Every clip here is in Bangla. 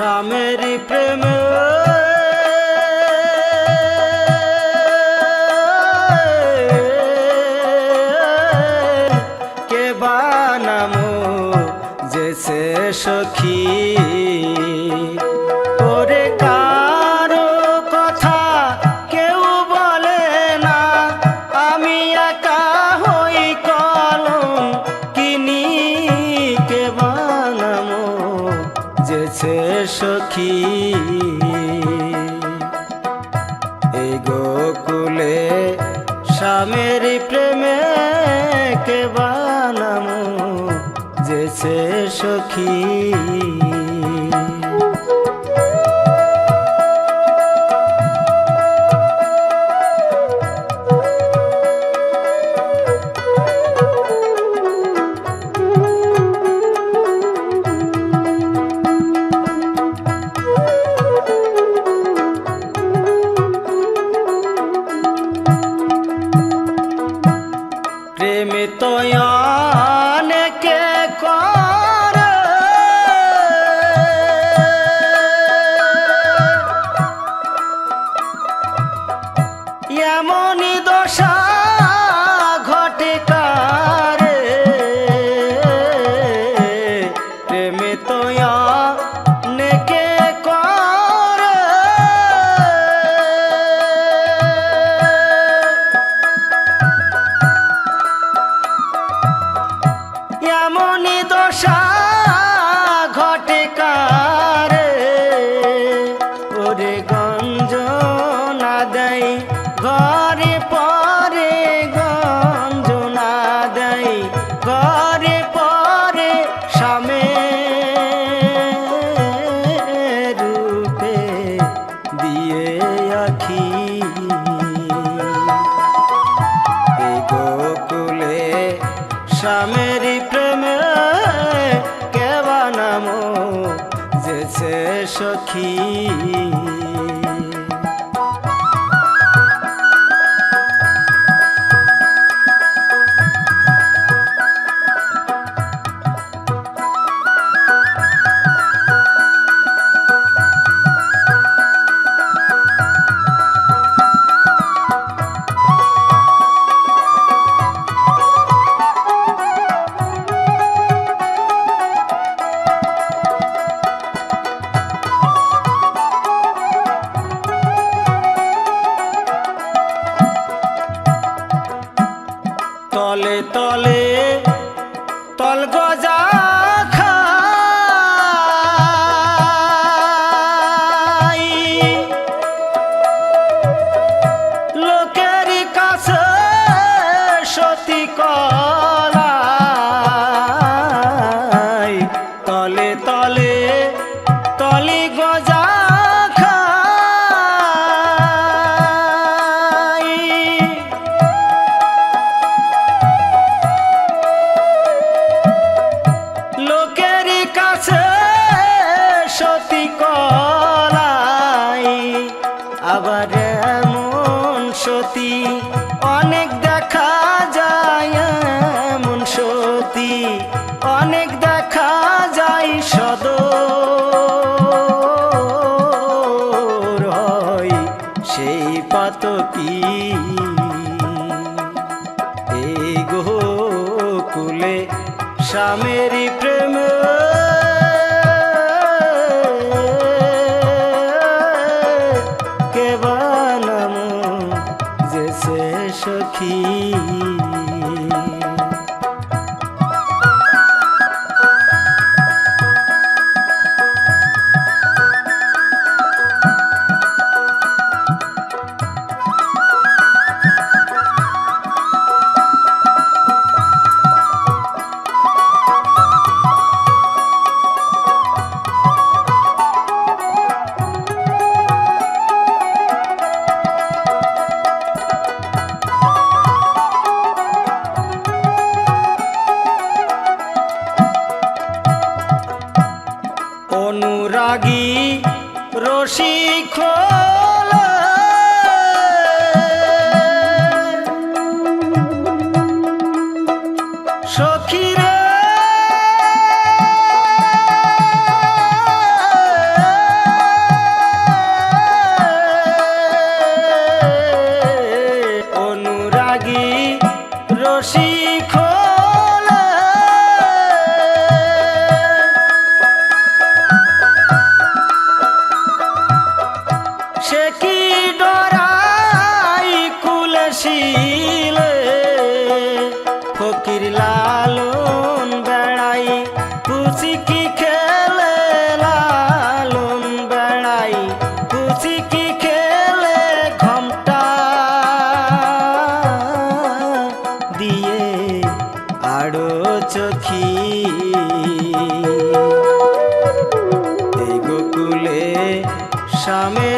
স্বামীর প্রেম। কে বানামো যে সখী? এই গোকুলে স্বামীর প্রেমে কে বানামো যে সখী? প্রেমে তয়ানকে কর। এমনই দশা স্বামীর প্রেমে কেবা নামো যে সখী তলে তলে তল গজা পাতকি এই গোকুলে স্বামেরি প্রেম। কেবা বানামো যে সখী? রসিক কি ডরাই কুলশীলে ফকির লালন বেড়াই খুশি কি খেলে লালন বেড়াই খুশি কি খেলে ঘমটা দিয়ে আড়ো চোখি। স্বামের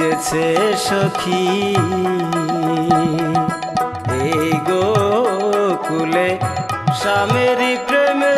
যেছে সখী। এই গো কুলে স্বামীর প্রেমে